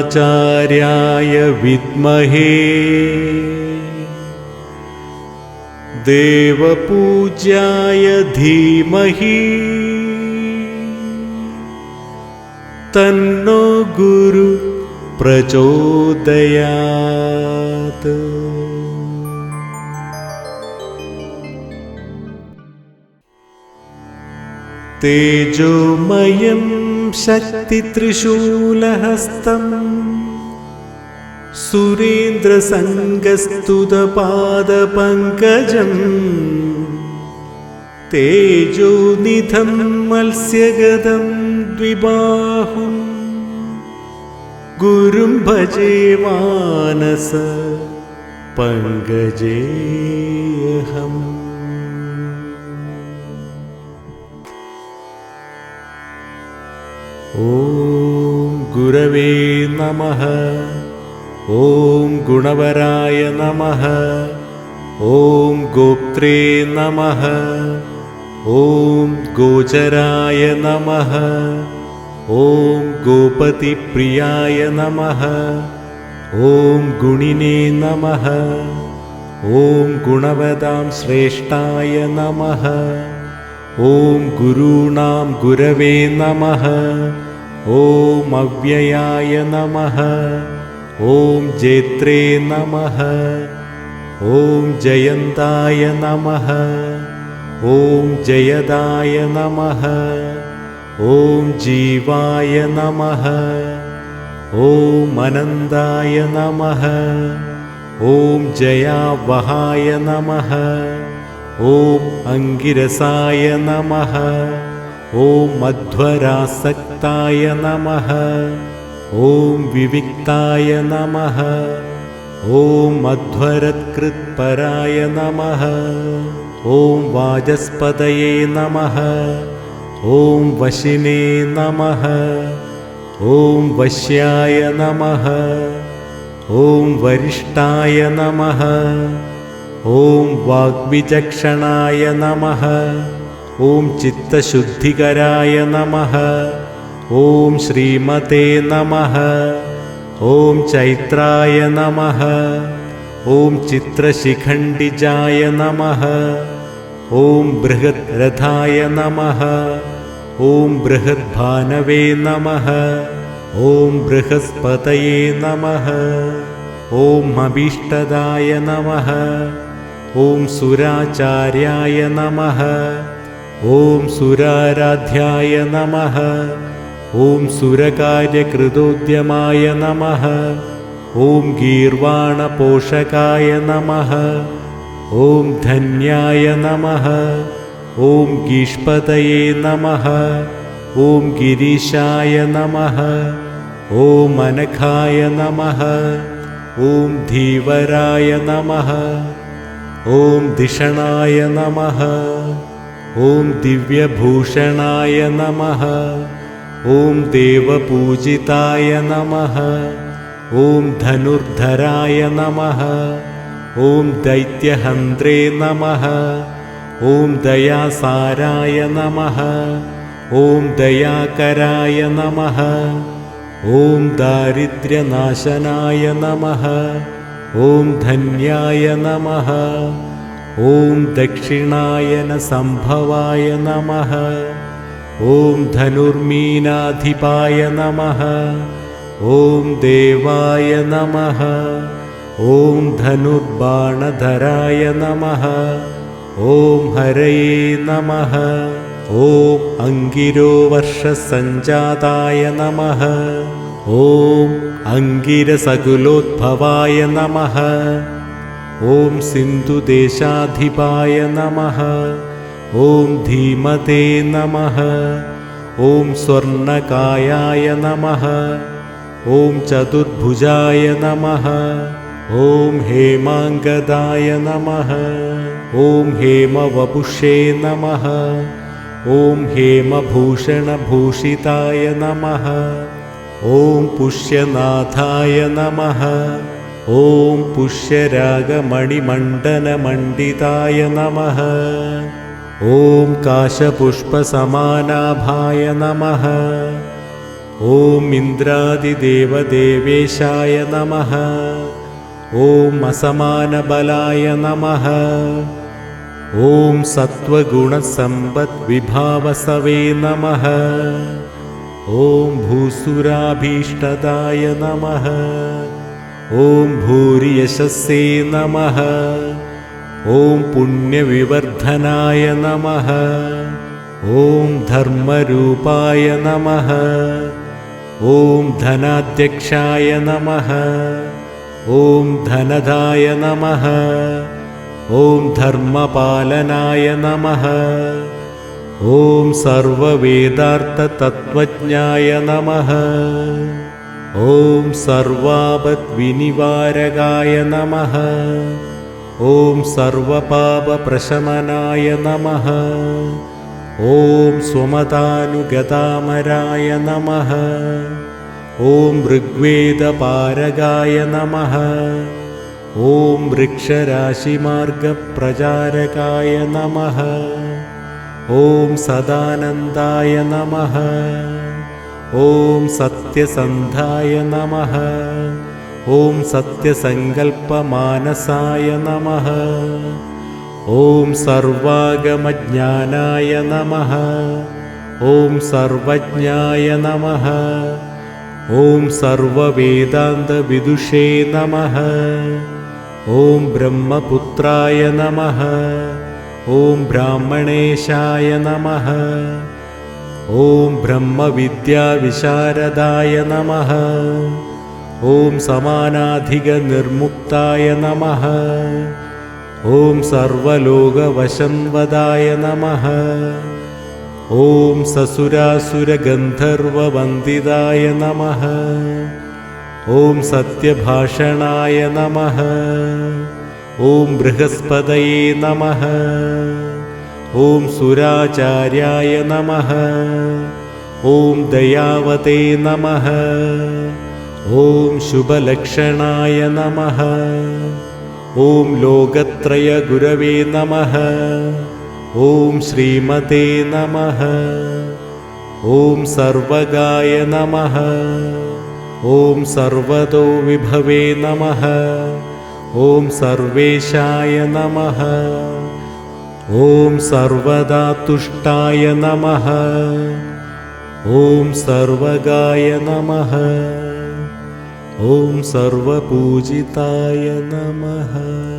सुराचार्याय विद्महे देवपूज्याय धीमहि तन्नो गुरु प्रचोदयात् तेजोमयं शक्तित्रिशूलहस्तम् सुरेन्द्रसङ्गस्तुतपादपङ्कजम् तेजोनिधं मत्स्यगदं द्विबाहुम् गुरुं भजे मानस पङ्कजेऽहम् गुरवे नमः। ॐ गुणवराय नमः। ॐ गोप्त्रे नमः। ॐ गोचराय नमः। ॐ गोपतिप्रियाय नमः। ॐ गुणिने नमः। ॐ गुणवदां श्रेष्ठाय नमः। ॐ गुरूणां गुरवे नमः ॐ अव्ययाय नमः। ॐ जेत्रे नमः। ॐ जयन्ताय नमः। ॐ जयदाय नमः। ॐ जीवाय नमः। ॐ अनन्दाय नमः। ॐ जयावहाय नमः। ॐ अङ्गिरसाय नमः ॐ मध्वरासक्ताय नमः। ॐ विविक्ताय नमः। ॐ मध्वरत्कृत्पराय नमः। ॐ वाजस्पदये नमः। ॐ वशिने नमः। ॐ वश्याय नमः। ॐ वरिष्ठाय नमः। ॐ वाग्विचक्षणाय नमः ॐ चित्तशुद्धिकराय नमः। ॐ श्रीमते नमः। ॐ चैत्राय नमः। ॐ चित्रशिखण्डिजाय नमः। ॐ बृहद्रथाय नमः। ॐ बृहद्भानवे नमः। ॐ बृहस्पतये नमः। ॐ अभीष्टदाय नमः। ॐ सुराचार्याय नमः ॐ सुराराध्याय नमः। ॐ सुरकार्यकृतोद्यमाय नमः। ॐ गीर्वाणपोषकाय नमः। ॐ धन्याय नमः। ॐ गीष्पतये नमः। ॐ गिरीशाय नमः। ॐ अनखाय नमः। ॐ धीवराय नमः। ॐ धिषणाय नमः ॐ दिव्यभूषणाय नमः। ॐ देवपूजिताय नमः। ॐ धनुर्धराय नमः। ॐ दैत्यहन्त्रे नमः। ॐ दयासाराय नमः। ॐ दयाकराय नमः। ॐ दारिद्र्यनाशनाय नमः। ॐ धन्याय नमः ॐ दक्षिणायनसम्भवाय नमः। ॐ धनुर्मीनाधिपाय नमः। ॐ देवाय नमः। ॐ धनुर्बाणधराय नमः। ॐ हरये नमः। ॐ अङ्गिरोवर्षसञ्जाताय नमः। ॐ अङ्गिरसकुलोद्भवाय नमः ॐ सिन्धुदेशाधिपाय नमः। ॐ धीमते नमः। ॐ स्वर्णकायाय नमः। ॐ चतुर्भुजाय नमः। ॐ हेमाङ्गदाय नमः। ॐ हेमवपुषे नमः। ॐ हेमभूषणभूषिताय नमः। ॐ पुष्यनाथाय नमः ॐ पुष्यरागमणिमण्डनमण्डिताय नमः। ॐ काशपुष्पसमानाभाय नमः। ॐ इन्द्रादिदेवदेवेशाय नमः। ॐ असमानबलाय नमः। ॐ सत्त्वगुणसम्पद्विभावसवे नमः। ॐ भूसुराभीष्टदाय नमः ॐ भूर्यशस्से नमः। ॐ पुण्यविवर्धनाय नमः। ॐ धर्मरूपाय नमः। ॐ धनाध्यक्षाय नमः। ॐ धनदाय नमः। ॐ धर्मपालनाय नमः। ॐ सर्ववेदार्थतत्त्वज्ञाय नमः ॐ सर्वापद्विनिवारकाय नमः। ॐ सर्वपापप्रशमनाय नमः। ॐ स्वमतानुगतामराय नमः। ॐ ऋग्वेदपारगाय नमः। ॐ वृक्षराशिमार्गप्रचारकाय नमः। ॐ सदानन्दाय नमः ॐ सत्यसन्धाय नमः। ॐ सत्यसङ्कल्पमानसाय नमः। ॐ सर्वागमज्ञानाय नमः। ॐ सर्वज्ञाय नमः। ॐ सर्ववेदान्तविदुषे नमः। ॐ ब्रह्मपुत्राय नमः। ॐ ब्राह्मणेशाय नमः ॐ ब्रह्मविद्याविशारदाय नमः। ॐ समानाधिगनिर्मुक्ताय नमः। ॐ सर्वलोकवशन्वदाय नमः। ॐ ससुरासुरगन्धर्ववन्दिताय नमः। ॐ सत्यभाषणाय नमः। ॐ बृहस्पतये नमः ॐ सुराचार्याय नमः। ॐ दयावते नमः। ॐ शुभलक्षणाय नमः। ॐ लोकत्रयगुरवे नमः। ॐ श्रीमते नमः। ॐ सर्वगाय नमः। ॐ सर्वतो विभवे नमः। ॐ सर्वेशाय नमः ॐ सर्वदा तुष्टाय नमः। ॐ सर्वगाय नमः। ॐ सर्वपूजिताय नमः